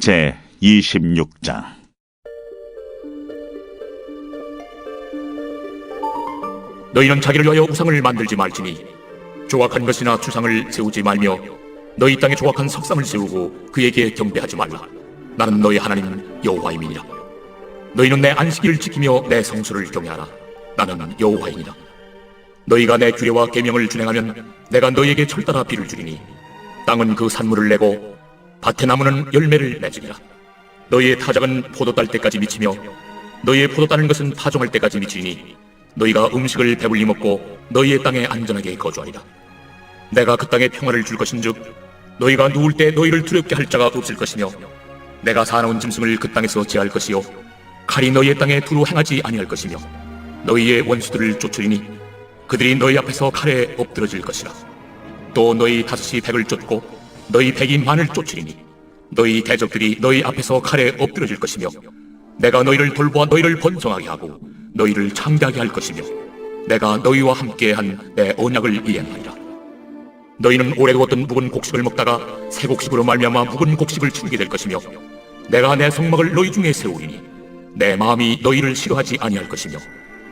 제 26장. 너희는 자기를 위하여 우상을 만들지 말지니 조각한 것이나 주상을 세우지 말며 너희 땅에 조각한 석상을 세우고 그에게 경배하지 말라. 나는 너희 하나님 여호와임이니라. 너희는 내 안식일을 지키며 내 성수를 경외하라. 나는 여호와이니라. 너희가 내 규례와 계명을 준행하면 내가 너희에게 철따라 비를 주리니 땅은 그 산물을 내고 밭의 나무는 열매를 맺으리라 너희의 타작은 포도 딸 때까지 미치며 너희의 포도 따는 것은 파종할 때까지 미치니 너희가 음식을 배불리 먹고 너희의 땅에 안전하게 거주하리라. 내가 그 땅에 평화를 줄 것인즉 너희가 누울 때 너희를 두렵게 할 자가 없을 것이며 내가 사나운 짐승을 그 땅에서 제할 것이요 칼이 너희의 땅에 두루 행하지 아니할 것이며 너희의 원수들을 쫓으리니 그들이 너희 앞에서 칼에 엎드러질 것이라. 또 너희 다섯이 백을 쫓고 너희 백이 만을 쫓으리니 너희 대적들이 너희 앞에서 칼에 엎드러질 것이며 내가 너희를 돌보아 너희를 번성하게 하고 너희를 창대하게 할 것이며 내가 너희와 함께한 내 언약을 이행하리라. 너희는 오래 두었던 묵은 곡식을 먹다가 새 곡식으로 말미암아 묵은 곡식을 치우게 될 것이며 내가 내 성막을 너희 중에 세우리니 내 마음이 너희를 싫어하지 아니할 것이며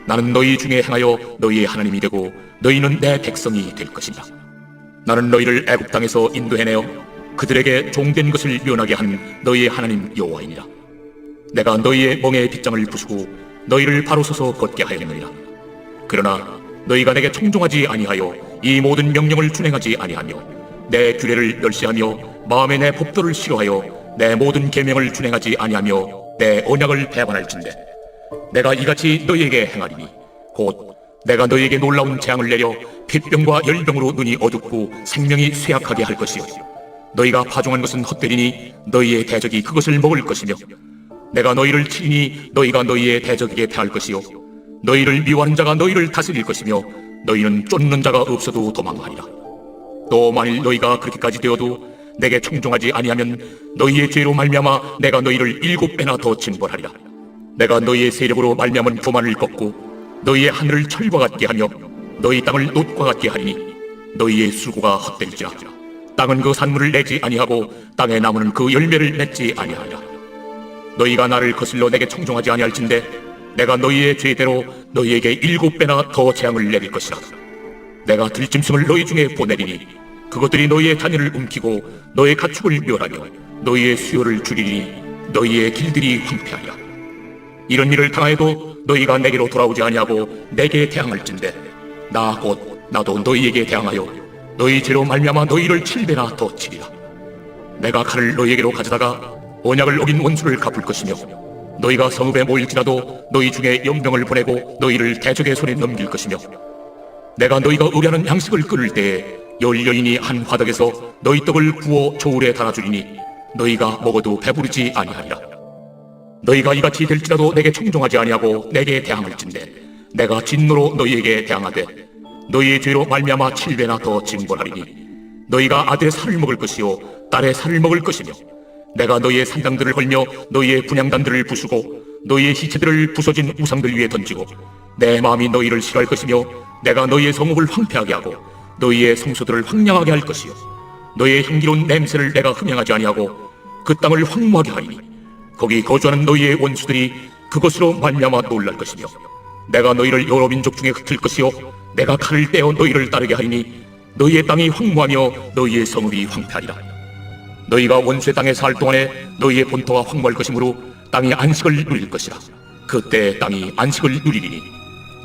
나는 너희 중에 행하여 너희의 하나님이 되고 너희는 내 백성이 될 것이다 나는 너희를 애굽 땅에서 인도해내어 그들에게 종된 것을 면하게 한 너희의 하나님 여호와이니라 내가 너희의 멍에 빗장을 부수고 너희를 바로 서서 걷게 하였느니라. 그러나 너희가 내게 청종하지 아니하여 이 모든 명령을 준행하지 아니하며 내 규례를 멸시하며 마음에 내 법도를 싫어하여 내 모든 계명을 준행하지 아니하며 내 언약을 배반할진대 내가 이같이 너희에게 행하리니 곧 내가 너희에게 놀라운 재앙을 내려 핏병과 열병으로 눈이 어둡고 생명이 쇠약하게 할 것이요. 너희가 파종한 것은 헛되리니 너희의 대적이 그것을 먹을 것이며 내가 너희를 치니 너희가 너희의 대적에게 패할 것이요. 너희를 미워하는 자가 너희를 다스릴 것이며 너희는 쫓는 자가 없어도 도망하리라. 또 만일 너희가 그렇게까지 되어도 내게 청종하지 아니하면 너희의 죄로 말미암아 내가 너희를 일곱 배나 더 징벌하리라. 내가 너희의 세력으로 말미암은 교만을 꺾고 너희의 하늘을 철과 같게 하며 너희 땅을 놋과 같게 하리니 너희의 수고가 헛될지라. 땅은 그 산물을 내지 아니하고 땅의 나무는 그 열매를 맺지 아니하리라. 너희가 나를 거슬러 내게 청종하지 아니할진대 내가 너희의 죄대로 너희에게 일곱 배나 더 재앙을 내릴 것이라. 내가 들짐승을 너희 중에 보내리니 그것들이 너희의 자녀를 움키고 너의 가축을 멸하며 너희의 수요를 줄이니 너희의 길들이 황폐하리라. 이런 일을 당하여도 너희가 내게로 돌아오지 아니하고 내게 대항할진대. 나 곧 나도 너희에게 대항하여 너희 죄로 말미암아 너희를 칠배나 더 치리라. 내가 칼을 너희에게로 가져다가 언약을 어긴 원수를 갚을 것이며 너희가 성읍에 모일지라도 너희 중에 연병을 보내고 너희를 대적의 손에 넘길 것이며 내가 너희가 의뢰하는 양식을 끓을 때에 열 여인이 한 화덕에서 너희 떡을 구워 저울에 달아주리니 너희가 먹어도 배부르지 아니하리라 너희가 이같이 될지라도 내게 청종하지 아니하고 내게 대항할진대. 내가 진노로 너희에게 대항하되 너희의 죄로 말미암아 칠배나 더 징벌하리니 너희가 아들의 살을 먹을 것이요 딸의 살을 먹을 것이며 내가 너희의 산당들을 헐며 너희의 분양단들을 부수고 너희의 시체들을 부서진 우상들 위에 던지고 내 마음이 너희를 싫어할 것이며 내가 너희의 성읍을 황폐하게 하고 너희의 성소들을 황량하게 할 것이요 너희의 향기로운 냄새를 내가 흠양하지 아니하고 그 땅을 황무하게 하리니 거기 거주하는 너희의 원수들이 그것으로 말미암아 놀랄 것이며 내가 너희를 여러 민족 중에 흩을 것이요 내가 칼을 떼어 너희를 따르게 하리니 너희의 땅이 황무하며 너희의 성읍이 황폐하리라. 너희가 원수의 땅에 살 동안에 너희의 본토가 황무할 것이므로 땅이 안식을 누릴 것이라. 그때 땅이 안식을 누리리니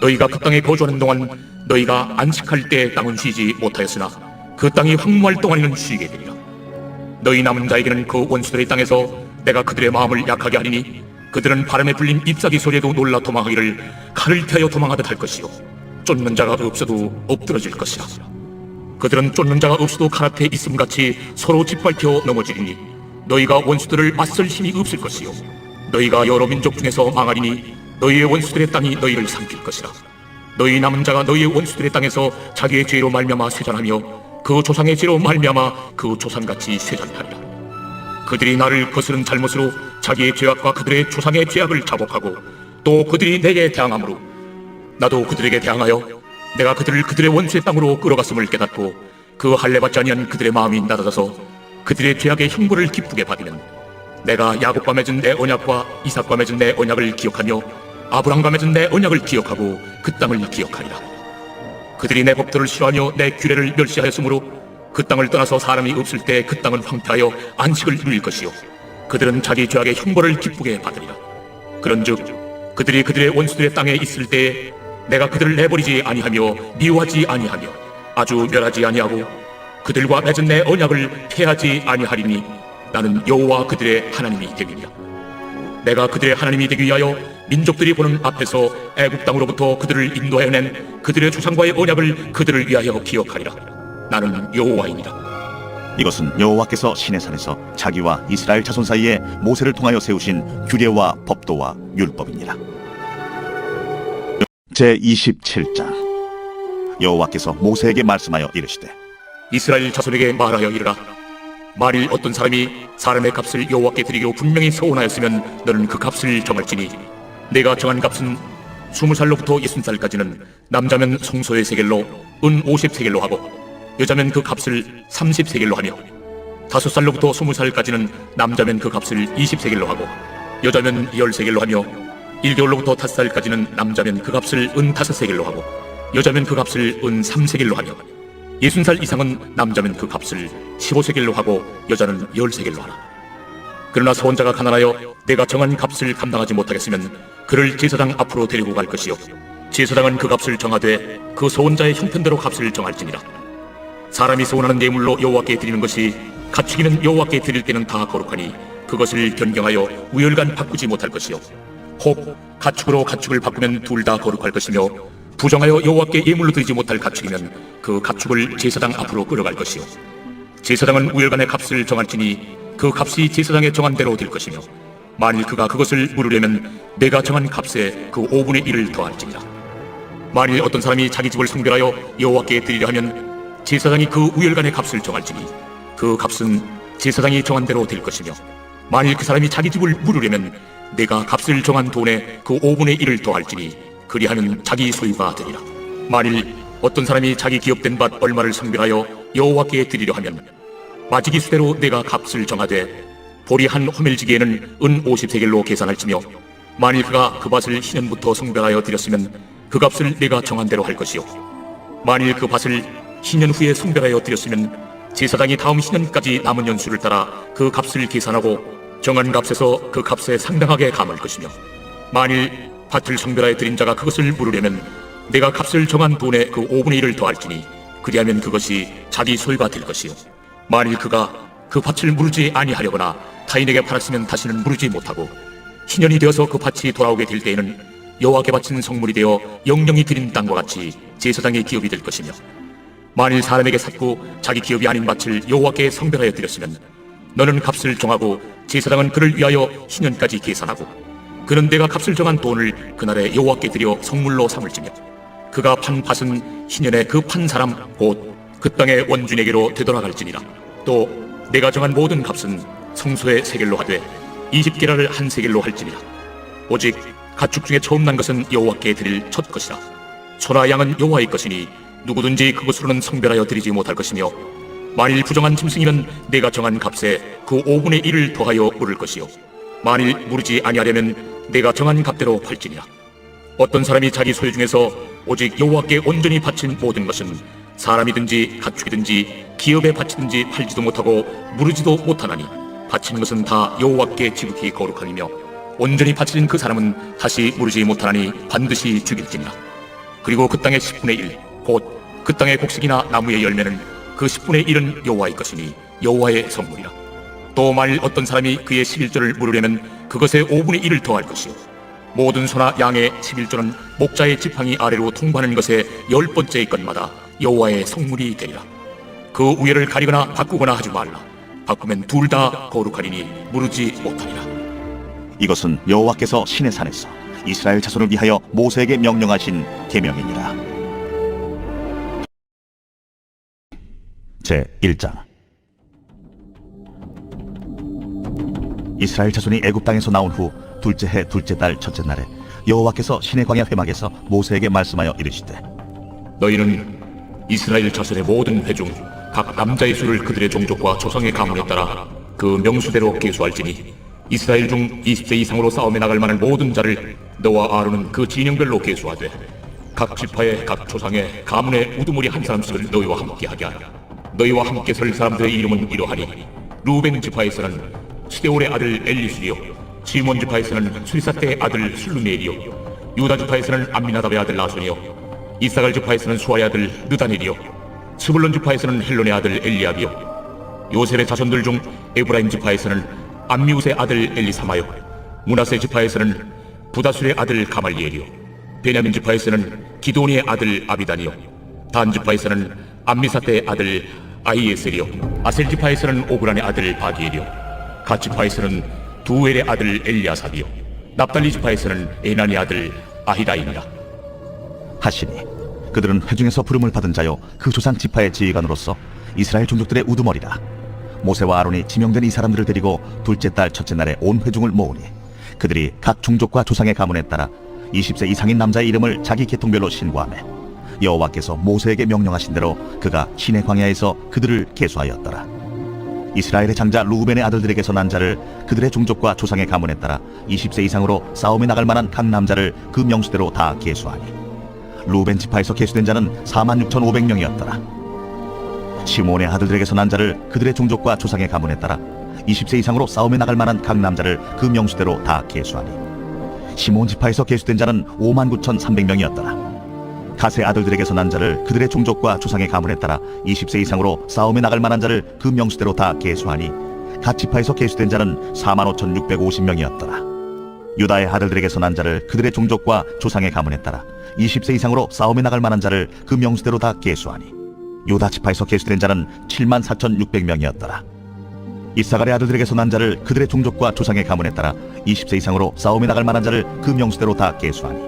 너희가 그 땅에 거주하는 동안 너희가 안식할 때 땅은 쉬지 못하였으나 그 땅이 황무할 동안에는 쉬게 되리라. 너희 남은 자에게는 그 원수들의 땅에서 내가 그들의 마음을 약하게 하리니 그들은 바람에 불린 잎사귀 소리에도 놀라 도망하기를 칼을 태하여 도망하듯 할 것이요. 쫓는 자가 없어도 엎드러질 것이라. 그들은 쫓는 자가 없어도 칼 앞에 있음같이 서로 짓밟혀 넘어지리니 너희가 원수들을 맞설 힘이 없을 것이요. 너희가 여러 민족 중에서 망하리니 너희의 원수들의 땅이 너희를 삼킬 것이라. 너희 남은 자가 너희의 원수들의 땅에서 자기의 죄로 말미암아 쇠잔하며 그 조상의 죄로 말미암아 그 조상같이 쇠잔하리라 그들이 나를 거스른 잘못으로 자기의 죄악과 그들의 조상의 죄악을 자복하고 또 그들이 내게 대항함으로 나도 그들에게 대항하여 내가 그들을 그들의 원수의 땅으로 끌어갔음을 깨닫고 그 할례 받지 아니한 그들의 마음이 낮아져서 그들의 죄악의 형벌을 기쁘게 받으면 내가 야곱과 맺은 내 언약과 이삭과 맺은 내 언약을 기억하며 아브람과 맺은 내 언약을 기억하고 그 땅을 기억하리라. 그들이 내 법도를 싫어하며 내 규례를 멸시하였으므로 그 땅을 떠나서 사람이 없을 때 그 땅은 황폐하여 안식을 누릴 것이요 그들은 자기 죄악의 형벌을 기쁘게 받으리라. 그런즉 그들이 그들의 원수들의 땅에 있을 때에 내가 그들을 내버리지 아니하며 미워하지 아니하며 아주 멸하지 아니하고 그들과 맺은 내 언약을 폐하지 아니하리니 나는 여호와 그들의 하나님이 되리라. 내가 그들의 하나님이 되기 위하여 민족들이 보는 앞에서 애굽 땅으로부터 그들을 인도하여 낸 그들의 조상과의 언약을 그들을 위하여 기억하리라. 나는 여호와이니라. 이것은 여호와께서 시내산에서 자기와 이스라엘 자손 사이에 모세를 통하여 세우신 규례와 법도와 율법이니라. 제 27장 여호와께서 모세에게 말씀하여 이르시되 이스라엘 자손에게 말하여 이르라. 만일 어떤 사람이 사람의 값을 여호와께 드리기로 분명히 서원하였으면 너는 그 값을 정할지니 내가 정한 값은 스무 살로부터 예순 살까지는 남자면 성소의 세겔로 은 오십 세겔로 하고 여자면 그 값을 삼십 세겔로 하며 다섯 살로부터 스무 살까지는 남자면 그 값을 이십 세겔로 하고 여자면 열 세겔로 하며 일개월로부터 다섯 살까지는 남자면 그 값을 은 다섯 세겔로 하고 여자면 그 값을 은삼 세겔로 하며 예순 살 이상은 남자면 그 값을 15세겔로 하고 여자는 10세겔로 하라. 그러나 서원자가 가난하여 내가 정한 값을 감당하지 못하겠으면 그를 제사장 앞으로 데리고 갈 것이요 제사장은 그 값을 정하되 그 서원자의 형편대로 값을 정할지니라. 사람이 서원하는 예물로 여호와께 드리는 것이 가축이면 여호와께 드릴 때는 다 거룩하니 그것을 변경하여 우열간 바꾸지 못할 것이요. 혹 가축으로 가축을 바꾸면 둘 다 거룩할 것이며 부정하여 여호와께 예물로 드리지 못할 가축이면 그 가축을 제사장 앞으로 끌어갈 것이요. 제사장은 우열간의 값을 정할지니 그 값이 제사장의 정한 대로 될 것이며 만일 그가 그것을 물으려면 내가 정한 값에 그 5분의 1을 더할지니라. 만일 어떤 사람이 자기 집을 성별하여 여호와께 드리려 하면 제사장이 그 우열간의 값을 정할지니 그 값은 제사장이 정한 대로 될 것이며 만일 그 사람이 자기 집을 물으려면 내가 값을 정한 돈에 그 5분의 1을 더할지니 그리하면 자기 소유가 되리라. 만일 어떤 사람이 자기 기업된 밭 얼마를 성별하여 여호와께 드리려 하면 마지기 수대로 내가 값을 정하되 보리 한 호멜지기에는 은 50세겔로 계산할지며 만일 그가 그 밭을 희년부터 성별하여 드렸으면 그 값을 내가 정한 대로 할 것이요. 만일 그 밭을 희년 후에 성별하여 드렸으면 제사장이 다음 희년까지 남은 연수를 따라 그 값을 계산하고 정한 값에서 그 값에 상당하게 감을 것이며 만일 밭을 성별하여 드린 자가 그것을 물으려면 내가 값을 정한 돈의 그 5분의 1을 더할지니 그리하면 그것이 자기 소유가 될 것이요. 만일 그가 그 밭을 무르지 아니하려거나 타인에게 팔았으면 다시는 무르지 못하고 희년이 되어서 그 밭이 돌아오게 될 때에는 여호와께 바친 성물이 되어 영영이 드린 땅과 같이 제사장의 기업이 될 것이며 만일 사람에게 샀고 자기 기업이 아닌 밭을 여호와께 성별하여 드렸으면 너는 값을 정하고 제사장은 그를 위하여 희년까지 계산하고 그는 내가 값을 정한 돈을 그날에 여호와께 드려 성물로 삼을지며 그가 판 밭은 희년에 그 판 사람 곧 그 땅의 원주에게로 되돌아갈지니라. 또 내가 정한 모든 값은 성소의 세겔로 하되 20게라를 한 세겔로 할지니라. 오직 가축 중에 처음 난 것은 여호와께 드릴 첫 것이라. 소나 양은 여호와의 것이니 누구든지 그것으로는 성별하여 드리지 못할 것이며 만일 부정한 짐승이면 내가 정한 값에 그 5분의 1을 더하여 물을 것이요. 만일 물지 아니하려면 내가 정한 값대로 팔지니라. 어떤 사람이 자기 소유 중에서 오직 여호와께 온전히 바친 모든 것은 사람이든지 가축이든지 기업에 바치든지 팔지도 못하고 무르지도 못하나니 바치는 것은 다 여호와께 지극히 거룩함이며 온전히 바친 그 사람은 다시 무르지 못하나니 반드시 죽일지니라. 그리고 그 땅의 10분의 1, 곧 그 땅의 곡식이나 나무의 열매는 그 10분의 1은 여호와의 것이니 여호와의 선물이라. 또 만일 어떤 사람이 그의 11조를 물으려면 그것의 5분의 1을 더할 것이요. 모든 소나 양의 11조는 목자의 지팡이 아래로 통과하는 것의 열 번째의 것마다 여호와의 성물이 되리라. 그 우열을 가리거나 바꾸거나 하지 말라. 바꾸면 둘 다 거룩하리니 무르지 못하리라. 이것은 여호와께서 시내산에서 이스라엘 자손을 위하여 모세에게 명령하신 계명이니라. 제 1장 이스라엘 자손이 애굽 땅에서 나온 후 둘째 해 둘째 달 첫째 날에 여호와께서 시내 광야 회막에서 모세에게 말씀하여 이르시되 너희는 이스라엘 자손의 모든 회중 각 남자의 수를 그들의 종족과 조상의 가문에 따라 그 명수대로 계수할지니 이스라엘 중 20세 이상으로 싸움에 나갈 만한 모든 자를 너와 아론은 그 진영별로 계수하되 각 지파의 각 조상의 가문의 우두머리 한 사람씩을 너희와 함께 하게 하라. 너희와 함께 설 사람들의 이름은 이러하니 루벤 지파에서는 시데올의 아들 엘리술이요 시몬 지파에서는 수리사떼의 아들 술루멜이요 유다 지파에서는 암미나답의 아들 나손이요 이사갈 지파에서는 수아의 아들 느다넬이요 스불론 지파에서는 헬론의 아들 엘리압이요 요셉의 자손들 중 에브라임 지파에서는 암미우스의 아들 엘리사마요 문하세 지파에서는 부다술의 아들 가말리엘이요 베냐민 지파에서는 기도니의 아들 아비단이요 단 지파에서는 암미사떼의 아들 아이에셀이요. 아셀 지파에서는 오브란의 아들 바디엘이요. 갓 지파에서는 두엘의 아들 엘리아삽이요. 납달리 지파에서는 에난의 아들 아히다입니다. 하시니 그들은 회중에서 부름을 받은 자요 그 조상 지파의 지휘관으로서 이스라엘 종족들의 우두머리라. 모세와 아론이 지명된 이 사람들을 데리고 둘째 달 첫째 날에 온 회중을 모으니 그들이 각 종족과 조상의 가문에 따라 20세 이상인 남자의 이름을 자기 계통별로 신고하매 여호와께서 모세에게 명령하신 대로 그가 신의 광야에서 그들을 계수하였더라 이스라엘의 장자 루벤의 아들들에게서 난 자를 그들의 종족과 조상의 가문에 따라 20세 이상으로 싸움에 나갈 만한 각 남자를 그 명수대로 다 계수하니 루벤 지파에서 계수된 자는 4만 6,500명이었더라. 시몬의 아들들에게서 난 자를 그들의 종족과 조상의 가문에 따라 20세 이상으로 싸움에 나갈 만한 각 남자를 그 명수대로 다 계수하니 시몬 지파에서 계수된 자는 5만 9,300명이었더라. 가세 아들들에게서 난 자를 그들의 종족과 조상의 가문에 따라 20세 이상으로 싸움에 나갈 만한 자를 그 명수대로 다 계수하니 갓 지파에서 계수된 자는 4만 5,650명이었더라. 유다의 아들들에게서 난 자를 그들의 종족과 조상의 가문에 따라 20세 이상으로 싸움에 나갈 만한 자를 그 명수대로 다 계수하니 유다 지파에서 계수된 자는 7만 4,600명이었더라. 이사갈의 아들들에게서 난 자를 그들의 종족과 조상의 가문에 따라 20세 이상으로 싸움에 나갈 만한 자를 그 명수대로 다 계수하니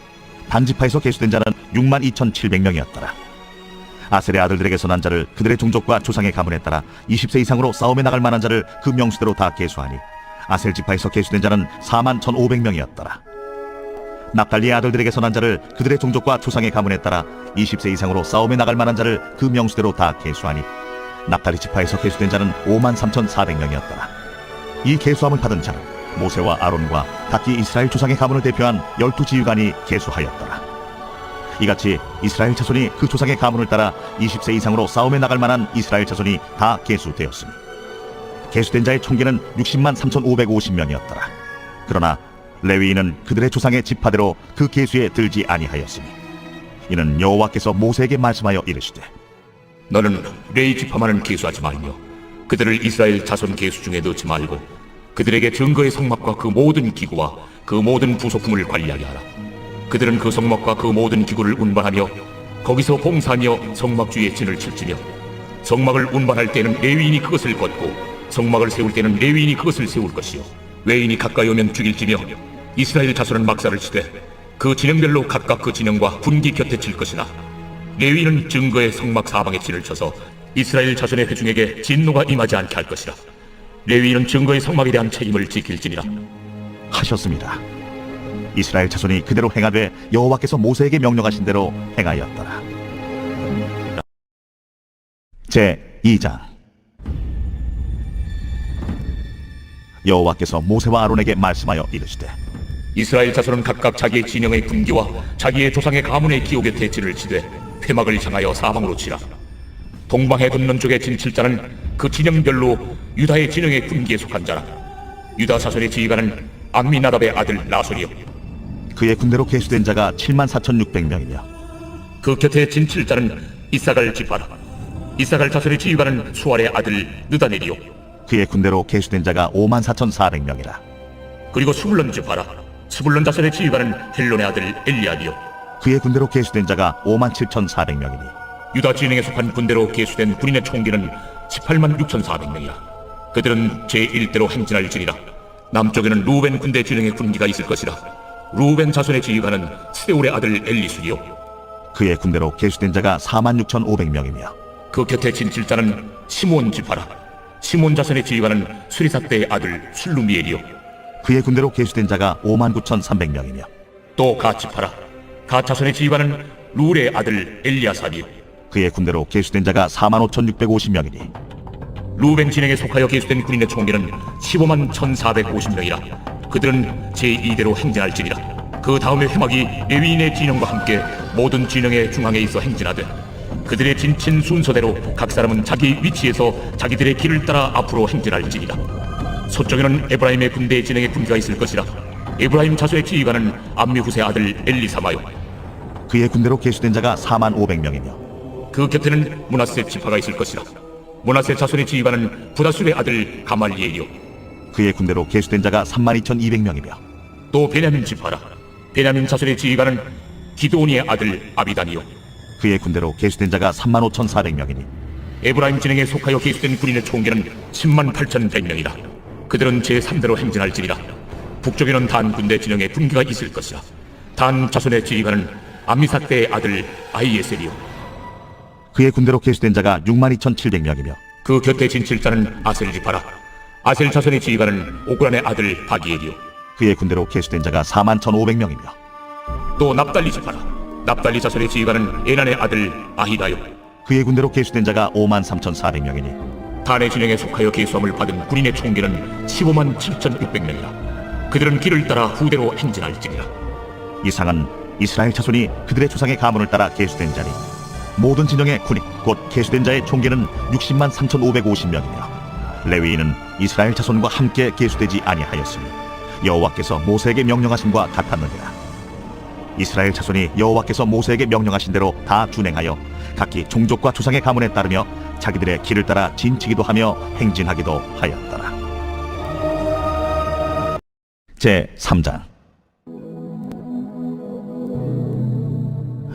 단 지파에서 계수된 자는 6만 2,700명이었더라. 아셀의 아들들에게서 난 자를 그들의 종족과 조상의 가문에 따라 20세 이상으로 싸움에 나갈 만한 자를 그 명수대로 다 계수하니 아셀 지파에서 계수된 자는 4만 1,500명이었더라. 납달리의 아들들에게서 난 자를 그들의 종족과 조상의 가문에 따라 20세 이상으로 싸움에 나갈 만한 자를 그 명수대로 다 계수하니 납달리 지파에서 계수된 자는 5만 3,400명이었더라. 이 계수함을 받은 자는 모세와 아론과 각기 이스라엘 조상의 가문을 대표한 열두 지휘관이 계수하였더라. 이같이 이스라엘 자손이 그 조상의 가문을 따라 20세 이상으로 싸움에 나갈 만한 이스라엘 자손이 다 계수되었으니 계수된 자의 총계는 60만 3,550명이었더라. 그러나 레위인은 그들의 조상의 지파대로 그 계수에 들지 아니하였으니 이는 여호와께서 모세에게 말씀하여 이르시되 너는 레이 지파만은 계수하지 말며 그들을 이스라엘 자손 계수 중에 넣지 말고 그들에게 증거의 성막과 그 모든 기구와 그 모든 부속품을 관리하게 하라. 그들은 그 성막과 그 모든 기구를 운반하며 거기서 봉사하며 성막 주위에 진을 칠지며 성막을 운반할 때는 레위인이 그것을 걷고 성막을 세울 때는 레위인이 그것을 세울 것이요 외인이 가까이 오면 죽일지며 이스라엘 자손은 막사를 치되 그 진영별로 각각 그 진영과 분기 곁에 칠 것이나 레위는 증거의 성막 사방에 진을 쳐서 이스라엘 자손의 회중에게 진노가 임하지 않게 할 것이라. 레위는 증거의 성막에 대한 책임을 지킬지니라. 하셨습니다. 이스라엘 자손이 그대로 행하되 여호와께서 모세에게 명령하신 대로 행하였더라. 제 2장 여호와께서 모세와 아론에게 말씀하여 이르시되 이스라엘 자손은 각각 자기의 진영의 군기와 자기의 조상의 가문의 기옥 곁에 진을 치되 회막을 향하여 사방으로 치라. 동방해 돋는 쪽에 진 칠자는 그 진영별로 유다의 진영의 군기에 속한 자라. 유다 자손의 지휘관은 암미나답의 아들 나손이요. 그의 군대로 계수된 자가 7만 4,600명이며 그 곁에 진칠자는 이사갈 지파라. 이사갈 자손의 지휘관은 수알의 아들 느다넬이요. 그의 군대로 계수된 자가 5만 4,400명이라. 그리고 스불론 지파라. 스불론 자손의 지휘관은 헬론의 아들 엘리아디요. 그의 군대로 계수된 자가 5만 7,400명이니 유다 진영에 속한 군대로 계수된 군인의 총기는 18만 6,400명이라. 그들은 제1대로 행진할지니라. 남쪽에는 루벤 군대 진영의 군기가 있을 것이라. 루벤 자손의 지휘관은 스데울의 아들 엘리술이요. 그의 군대로 계수된 자가 4만 6,500명이며 그 곁에 진칠자는 시몬 지파라. 시몬 자손의 지휘관은 수리사 때의 아들 술루미엘이요. 그의 군대로 계수된 자가 5만 9,300명이며 또 가치파라. 가 자손의 지휘관은 룰의 아들 엘리아삽이요. 그의 군대로 계수된 자가 4만 5,650명이니 루벤 진영에 속하여 계수된 군인의 총기는 15만 1,450명이라. 그들은 제2대로 행진할지니라. 그 다음에 회막이 레위인의 진영과 함께 모든 진영의 중앙에 있어 행진하되 그들의 진친 순서대로 각 사람은 자기 위치에서 자기들의 길을 따라 앞으로 행진할지니라. 서쪽에는 에브라임의 군대 진영의 군기가 있을 것이라. 에브라임 자손의 지휘관은 암미후세 아들 엘리사마요. 그의 군대로 계수된 자가 4만 500명이며 그 곁에는 문하세 지파가 있을 것이라. 문하세 자손의 지휘관은 부다술의 아들 가말리엘이요. 그의 군대로 계수된 자가 3만 2,200명이며 또 베냐민 지파라. 베냐민 자손의 지휘관은 기도oni의 아들 아비단이요. 그의 군대로 계수된 자가 3만 5,400명이니 에브라임 진영에 속하여 계수된 군인의 총기는 10만 8,100명이라. 그들은 제3대로 행진할지니라. 북쪽에는 단 군대 진영에 군기가 있을 것이라. 단 자손의 지휘관은 암미사 때의 아들 아이에셀이요. 그의 군대로 계수된 자가 6만 2,700명이며 그 곁에 진칠자는 아셀 지파라. 아셀 자손의 지휘관은 오그란의 아들 바기엘이요. 그의 군대로 계수된 자가 4만 1,500명이며 또 납달리 지파라. 납달리 자손의 지휘관은 에난의 아들 아히다요. 그의 군대로 계수된 자가 5만 3,400명이니 단의 진영에 속하여 계수함을 받은 군인의 총기는 15만 7,600명이라. 그들은 길을 따라 후대로 행진할지니라. 이상은 이스라엘 자손이 그들의 조상의 가문을 따라 계수된 자니 모든 진영의 군인 곧 계수된 자의 총계는 60만 3,550명이며 레위인은 이스라엘 자손과 함께 계수되지 아니하였으니 여호와께서 모세에게 명령하심과 같았느니라. 이스라엘 자손이 여호와께서 모세에게 명령하신 대로 다 준행하여 각기 종족과 조상의 가문에 따르며 자기들의 길을 따라 진치기도 하며 행진하기도 하였더라. 제 3장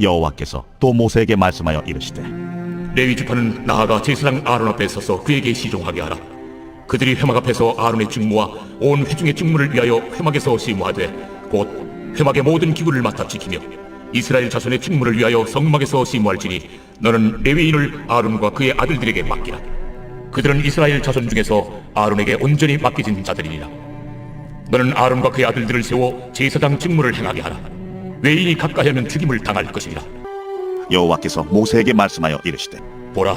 여호와께서 또 모세에게 말씀하여 이르시되 레위 지파는 나아가 제사장 아론 앞에 서서 그에게 시종하게 하라. 그들이 회막 앞에서 아론의 직무와 온 회중의 직무를 위하여 회막에서 시무하되 곧 회막의 모든 기구를 맡아 지키며 이스라엘 자손의 직무를 위하여 성막에서 시무할지니 너는 레위인을 아론과 그의 아들들에게 맡기라. 그들은 이스라엘 자손 중에서 아론에게 온전히 맡겨진 자들이니라. 너는 아론과 그의 아들들을 세워 제사장 직무를 행하게 하라. 외인이 가까이 하면 죽임을 당할 것이니라. 여호와께서 모세에게 말씀하여 이르시되 보라,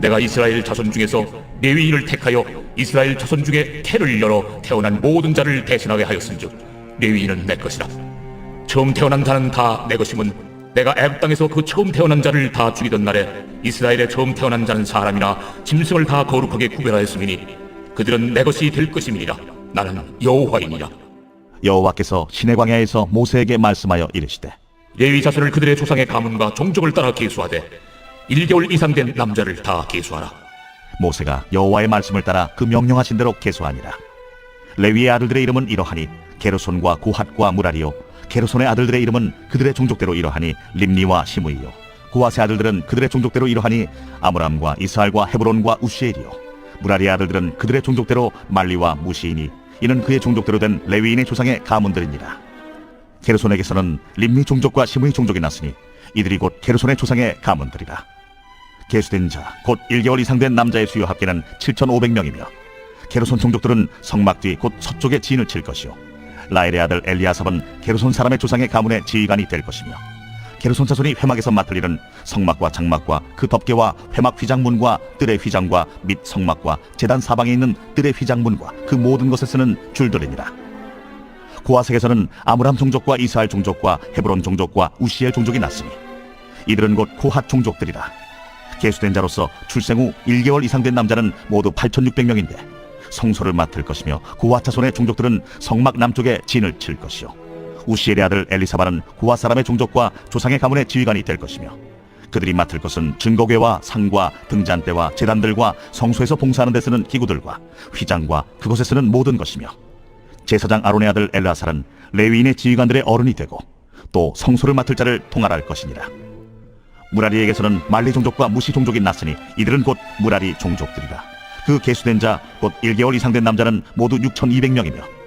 내가 이스라엘 자손 중에서 레위인을 택하여 이스라엘 자손 중에 태를 열어 태어난 모든 자를 대신하게 하였은즉 레위인은 내 것이라. 처음 태어난 자는 다 내 것임은 내가 애굽 땅에서 그 처음 태어난 자를 다 죽이던 날에 이스라엘의 처음 태어난 자는 사람이나 짐승을 다 거룩하게 구별하였음이니 그들은 내 것이 될 것임이니라. 나는 여호와이니라. 여호와께서 시내 광야에서 모세에게 말씀하여 이르시되 레위 자손을 그들의 조상의 가문과 종족을 따라 계수하되 1개월 이상 된 남자를 다 계수하라. 모세가 여호와의 말씀을 따라 그 명령하신 대로 계수하니라 레위의 아들들의 이름은 이러하니 게르손과 고핫과 무라리요 게르손의 아들들의 이름은 그들의 종족대로 이러하니 림니와 시므이요 고핫의 아들들은 그들의 종족대로 이러하니 아므람과 이스할과 헤브론과 우시엘이요 무라리의 아들들은 그들의 종족대로 말리와 무시이니 이는 그의 종족대로 된 레위인의 조상의 가문들이니라 게르손에게서는 림니 종족과 시므이 종족이 났으니 이들이 곧 게르손의 조상의 가문들이라. 계수된 자 곧 1개월 이상 된 남자의 수요 합계는 7,500명이며 게르손 종족들은 성막 뒤 곧 서쪽에 진을 칠 것이요. 라엘의 아들 엘리아삽은 게르손 사람의 조상의 가문의 지휘관이 될 것이며 게르손 자손이 회막에서 맡을 일은 성막과 장막과 그 덮개와 회막 휘장문과 뜰의 휘장과 및 성막과 제단 사방에 있는 뜰의 휘장문과 그 모든 것에 쓰는 줄들이니라. 고아색에서는 아므람 종족과 이스라엘 종족과 헤브론 종족과 우시엘 종족이 났으니 이들은 곧 코핫 종족들이라. 계수된 자로서 출생 후 1개월 이상 된 남자는 모두 8,600명인데 성소를 맡을 것이며 고아 자손의 종족들은 성막 남쪽에 진을 칠 것이요 우시엘의 아들 엘리사바는 고아 사람의 종족과 조상의 가문의 지휘관이 될 것이며 그들이 맡을 것은 증거궤와 상과 등잔대와 제단들과 성소에서 봉사하는 데 쓰는 기구들과 휘장과 그곳에 쓰는 모든 것이며 제사장 아론의 아들 엘라살은 레위인의 지휘관들의 어른이 되고 또 성소를 맡을 자를 통할할 것이니라. 무라리에게서는 말리 종족과 무시 종족이 났으니 이들은 곧 무라리 종족들이라. 그 계수된 자 곧 1개월 이상 된 남자는 모두 6,200명이며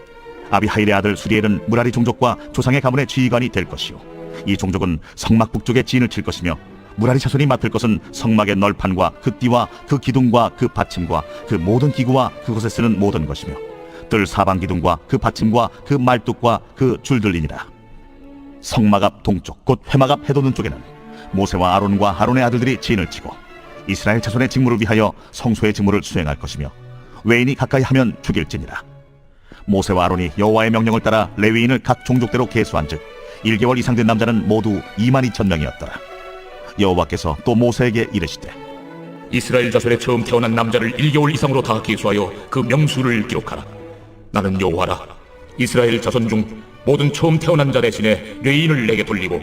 아비하일의 아들 수리엘은 무라리 종족과 조상의 가문의 지휘관이 될 것이요. 이 종족은 성막 북쪽에 진을 칠 것이며 무라리 자손이 맡을 것은 성막의 널판과 그 띠와 그 기둥과 그 받침과 그 모든 기구와 그곳에 쓰는 모든 것이며 뜰 사방 기둥과 그 받침과 그 말뚝과 그 줄들이니라. 성막 앞 동쪽 곧 회막 앞 해돋는 쪽에는 모세와 아론과 아론의 아들들이 진을 치고 이스라엘 자손의 직무를 위하여 성소의 직무를 수행할 것이며 외인이 가까이 하면 죽일지니라 모세와 아론이 여호와의 명령을 따라 레위인을 각 종족대로 계수한즉 1개월 이상 된 남자는 모두 2만 2천 명이었더라 여호와께서 또 모세에게 이르시되 이스라엘 자손의 처음 태어난 남자를 1개월 이상으로 다 계수하여 그 명수를 기록하라. 나는 여호와라. 이스라엘 자손 중 모든 처음 태어난 자 대신에 레인을 내게 돌리고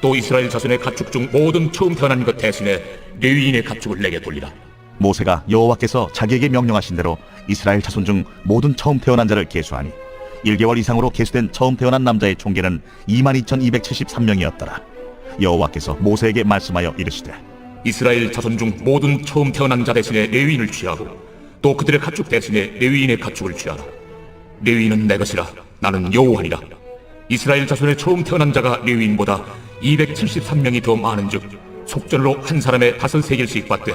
또 이스라엘 자손의 가축 중 모든 처음 태어난 것 대신에 레위인의 가축을 내게 돌리라. 모세가 여호와께서 자기에게 명령하신 대로 이스라엘 자손 중 모든 처음 태어난 자를 계수하니 1개월 이상으로 계수된 처음 태어난 남자의 총계는 22,273명이었더라. 여호와께서 모세에게 말씀하여 이르시되 이스라엘 자손 중 모든 처음 태어난 자 대신에 레위인을 취하고 또 그들의 가축 대신에 레위인의 가축을 취하라. 레위인은 내 것이라 나는 여호와니라. 이스라엘 자손의 처음 태어난 자가 레위인보다 273명이 더 많은즉 속전으로 한 사람의 다섯 세겔씩 받되